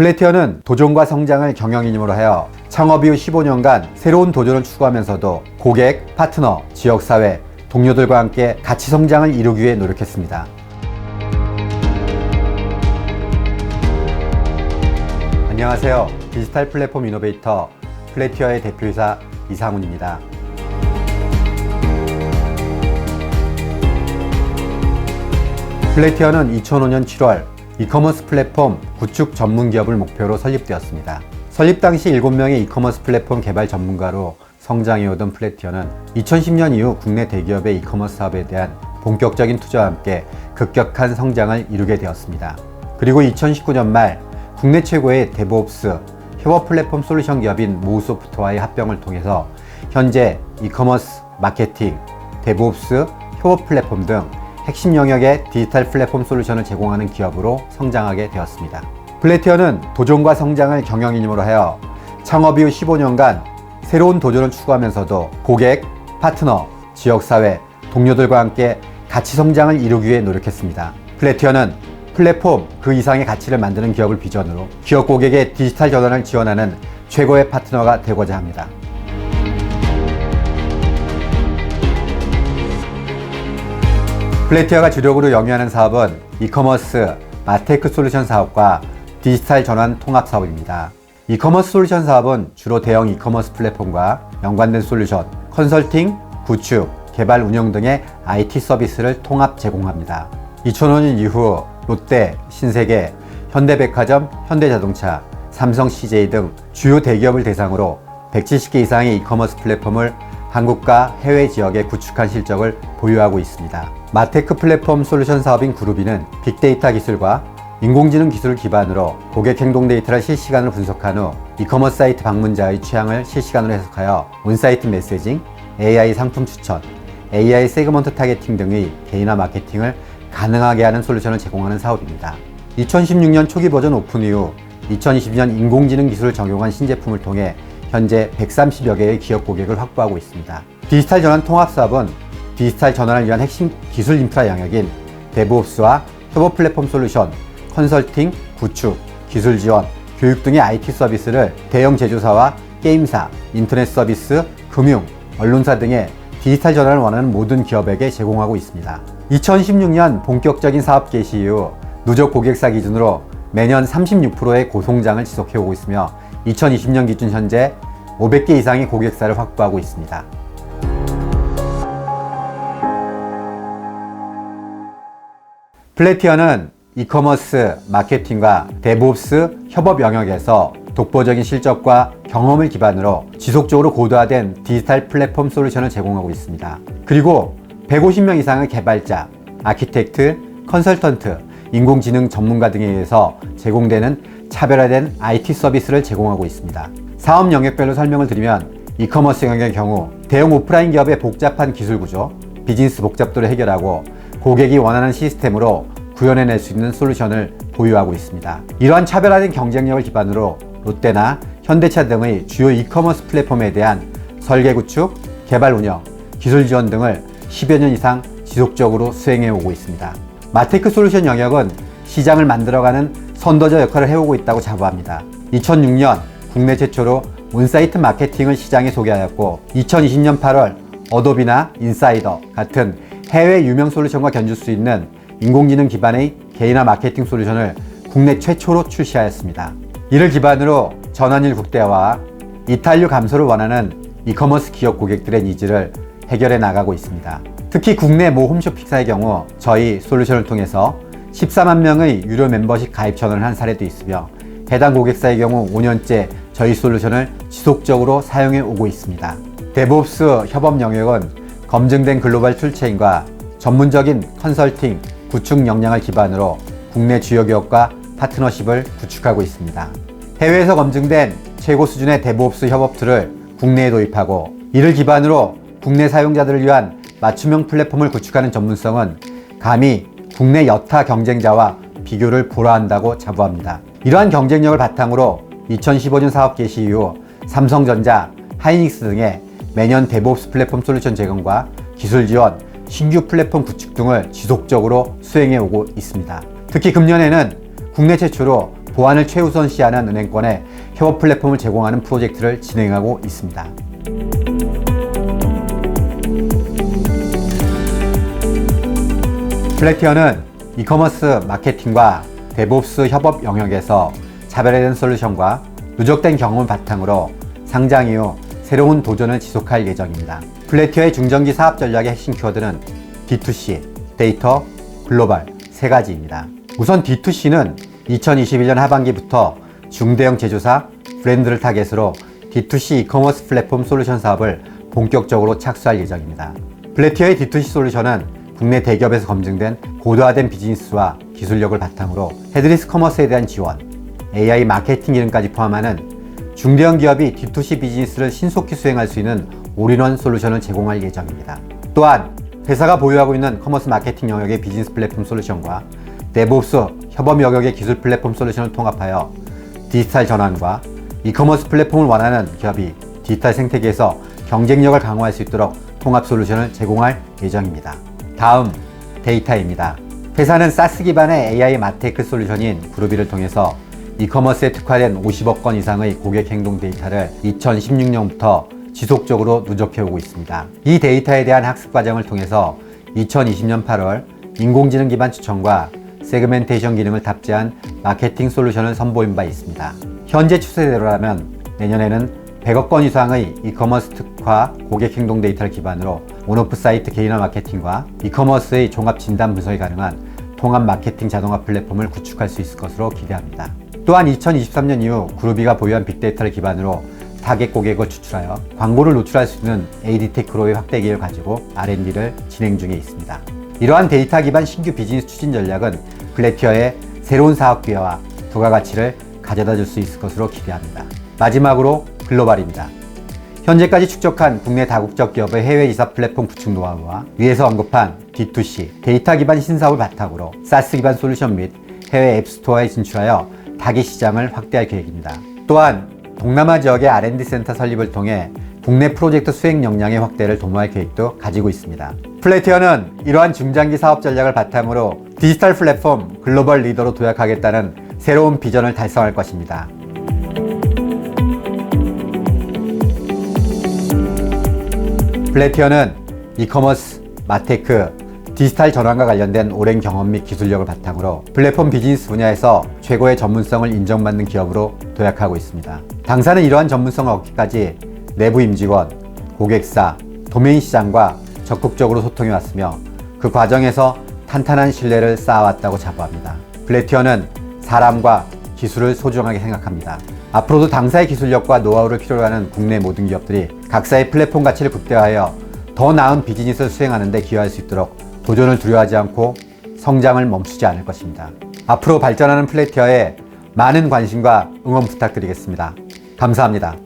플래티어는 도전과 성장을 경영인임으로 하여 창업 이후 15년간 새로운 도전을 추구하면서도 고객, 파트너, 지역사회, 동료들과 함께 같이 성장을 이루기 위해 노력했습니다. 안녕하세요. 디지털 플랫폼 이노베이터 플래티어의 대표이사 이상훈입니다. 플래티어는 2005년 7월 이커머스 플랫폼 구축 전문 기업을 목표로 설립되었습니다. 설립 당시 7명의 이커머스 플랫폼 개발 전문가로 성장해오던 플래티어는 2010년 이후 국내 대기업의 이커머스 사업에 대한 본격적인 투자와 함께 급격한 성장을 이루게 되었습니다. 그리고 2019년 말 국내 최고의 데브옵스 협업 플랫폼 솔루션 기업인 모우소프트와의 합병을 통해서 현재 이커머스, 마케팅, 데브옵스, 협업 플랫폼 등 핵심 영역의 디지털 플랫폼 솔루션을 제공하는 기업으로 성장하게 되었습니다. 플래티어는 도전과 성장을 경영인임으로 하여 창업 이후 15년간 새로운 도전을 추구하면서도 고객, 파트너, 지역사회, 동료들과 함께 가치 성장을 이루기 위해 노력했습니다. 플래티어는 플랫폼 그 이상의 가치를 만드는 기업을 비전으로 기업 고객의 디지털 전환을 지원하는 최고의 파트너가 되고자 합니다. 플래티어가 주력으로 영위하는 사업은 이커머스, 마테크 솔루션 사업과 디지털 전환 통합 사업입니다. 이커머스 솔루션 사업은 주로 대형 이커머스 플랫폼과 연관된 솔루션, 컨설팅, 구축, 개발 운영 등의 IT 서비스를 통합 제공합니다. 2005년 이후 롯데, 신세계, 현대백화점, 현대자동차, 삼성 CJ 등 주요 대기업을 대상으로 170개 이상의 이커머스 플랫폼을 한국과 해외 지역에 구축한 실적을 보유하고 있습니다. 마테크 플랫폼 솔루션 사업인 그루비는 빅데이터 기술과 인공지능 기술을 기반으로 고객 행동 데이터를 실시간으로 분석한 후 이커머스 사이트 방문자의 취향을 실시간으로 해석하여 온사이트 메시징, AI 상품 추천, AI 세그먼트 타겟팅 등의 개인화 마케팅을 가능하게 하는 솔루션을 제공하는 사업입니다. 2016년 초기 버전 오픈 이후 2020년 인공지능 기술을 적용한 신제품을 통해 현재 130여 개의 기업 고객을 확보하고 있습니다. 디지털 전환 통합 사업은 디지털 전환을 위한 핵심 기술 인프라 영역인 데브옵스와 협업 플랫폼 솔루션, 컨설팅, 구축, 기술 지원, 교육 등의 IT 서비스를 대형 제조사와 게임사, 인터넷 서비스, 금융, 언론사 등의 디지털 전환을 원하는 모든 기업에게 제공하고 있습니다. 2016년 본격적인 사업 개시 이후 누적 고객사 기준으로 매년 36%의 고성장을 지속해 오고 있으며 2020년 기준 현재 500개 이상의 고객사를 확보하고 있습니다. 플래티어는 이커머스, 마케팅과 데브옵스 협업 영역에서 독보적인 실적과 경험을 기반으로 지속적으로 고도화된 디지털 플랫폼 솔루션을 제공하고 있습니다. 그리고 150명 이상의 개발자, 아키텍트, 컨설턴트, 인공지능 전문가 등에 의해서 제공되는 차별화된 IT 서비스를 제공하고 있습니다. 사업 영역별로 설명을 드리면 이커머스 영역의 경우 대형 오프라인 기업의 복잡한 기술 구조, 비즈니스 복잡도를 해결하고 고객이 원하는 시스템으로 구현해낼 수 있는 솔루션을 보유하고 있습니다. 이러한 차별화된 경쟁력을 기반으로 롯데나 현대차 등의 주요 이커머스 플랫폼에 대한 설계 구축, 개발 운영, 기술 지원 등을 10여 년 이상 지속적으로 수행해 오고 있습니다. 마테크 솔루션 영역은 시장을 만들어가는 선도자 역할을 해오고 있다고 자부합니다. 2006년 국내 최초로 온사이트 마케팅을 시장에 소개하였고 2020년 8월 어도비나 인사이더 같은 해외 유명 솔루션과 견줄 수 있는 인공지능 기반의 개인화 마케팅 솔루션을 국내 최초로 출시하였습니다. 이를 기반으로 전환일 국대화와 이탈류 감소를 원하는 이커머스 기업 고객들의 니즈를 해결해 나가고 있습니다. 특히 국내 모 홈쇼핑사의 경우 저희 솔루션을 통해서 14만 명의 유료 멤버십 가입 전환을 한 사례도 있으며 해당 고객사의 경우 5년째 저희 솔루션을 지속적으로 사용해 오고 있습니다. 데브옵스 협업 영역은 검증된 글로벌 툴체인과 전문적인 컨설팅, 구축 역량을 기반으로 국내 주요 기업과 파트너십을 구축하고 있습니다. 해외에서 검증된 최고 수준의 데브옵스 협업 툴을 국내에 도입하고 이를 기반으로 국내 사용자들을 위한 맞춤형 플랫폼을 구축하는 전문성은 감히 국내 여타 경쟁자와 비교를 불허한다고 자부합니다. 이러한 경쟁력을 바탕으로 2015년 사업 개시 이후 삼성전자, 하이닉스 등의 매년 데브옵스 플랫폼 솔루션 제공과 기술 지원, 신규 플랫폼 구축 등을 지속적으로 수행해 오고 있습니다. 특히 금년에는 국내 최초로 보안을 최우선시하는 은행권에 협업 플랫폼을 제공하는 프로젝트를 진행하고 있습니다. 플래티어는 이커머스 마케팅과 데브옵스 협업 영역에서 차별화된 솔루션과 누적된 경험을 바탕으로 상장 이후 새로운 도전을 지속할 예정입니다. 플래티어의 중장기 사업 전략의 핵심 키워드는 D2C, 데이터, 글로벌 세 가지입니다. 우선 D2C는 2021년 하반기부터 중대형 제조사, 브랜드를 타겟으로 D2C 이커머스 플랫폼 솔루션 사업을 본격적으로 착수할 예정입니다. 플래티어의 D2C 솔루션은 국내 대기업에서 검증된 고도화된 비즈니스와 기술력을 바탕으로 헤드리스 커머스에 대한 지원, AI 마케팅 기능까지 포함하는 중대형 기업이 D2C 비즈니스를 신속히 수행할 수 있는 올인원 솔루션을 제공할 예정입니다. 또한 회사가 보유하고 있는 커머스 마케팅 영역의 비즈니스 플랫폼 솔루션과 데브옵스 협업 영역의 기술 플랫폼 솔루션을 통합하여 디지털 전환과 이커머스 플랫폼을 원하는 기업이 디지털 생태계에서 경쟁력을 강화할 수 있도록 통합 솔루션을 제공할 예정입니다. 다음 데이터입니다. 회사는 SaaS 기반의 AI 마테크 솔루션인 그루비를 통해서 이커머스에 특화된 50억 건 이상의 고객 행동 데이터를 2016년부터 지속적으로 누적해오고 있습니다. 이 데이터에 대한 학습 과정을 통해서 2020년 8월 인공지능 기반 추천과 세그멘테이션 기능을 탑재한 마케팅 솔루션을 선보인 바 있습니다. 현재 추세대로라면 내년에는 100억 건 이상의 이커머스 특화 고객 행동 데이터를 기반으로 온오프 사이트 개인화 마케팅과 이커머스의 종합 진단 분석이 가능한 통합 마케팅 자동화 플랫폼을 구축할 수 있을 것으로 기대합니다. 또한 2023년 이후 그루비가 보유한 빅데이터를 기반으로 타겟 고객을 추출하여 광고를 노출할 수 있는 AD테크로의 확대 기회를 가지고 R&D를 진행 중에 있습니다. 이러한 데이터 기반 신규 비즈니스 추진 전략은 플래티어의 새로운 사업 기회와 부가가치를 가져다 줄 수 있을 것으로 기대합니다. 마지막으로 글로벌입니다. 현재까지 축적한 국내 다국적 기업의 해외 이사 플랫폼 구축 노하우와 위에서 언급한 D2C 데이터 기반 신사업을 바탕으로 SaaS 기반 솔루션 및 해외 앱스토어에 진출하여 타깃 시장을 확대할 계획입니다. 또한 동남아 지역의 R&D 센터 설립을 통해 국내 프로젝트 수행 역량의 확대를 도모할 계획도 가지고 있습니다. 플래티어는 이러한 중장기 사업 전략을 바탕으로 디지털 플랫폼 글로벌 리더로 도약하겠다는 새로운 비전을 달성할 것입니다. 플래티어는 이커머스, 마테크, 디지털 전환과 관련된 오랜 경험 및 기술력을 바탕으로 플랫폼 비즈니스 분야에서 최고의 전문성을 인정받는 기업으로 도약하고 있습니다. 당사는 이러한 전문성을 얻기까지 내부 임직원, 고객사, 도메인 시장과 적극적으로 소통해 왔으며 그 과정에서 탄탄한 신뢰를 쌓아왔다고 자부합니다. 플래티어는 사람과 기술을 소중하게 생각합니다. 앞으로도 당사의 기술력과 노하우를 필요로 하는 국내 모든 기업들이 각사의 플랫폼 가치를 극대화하여 더 나은 비즈니스를 수행하는 데 기여할 수 있도록 도전을 두려워하지 않고 성장을 멈추지 않을 것입니다. 앞으로 발전하는 플래티어에 많은 관심과 응원 부탁드리겠습니다. 감사합니다.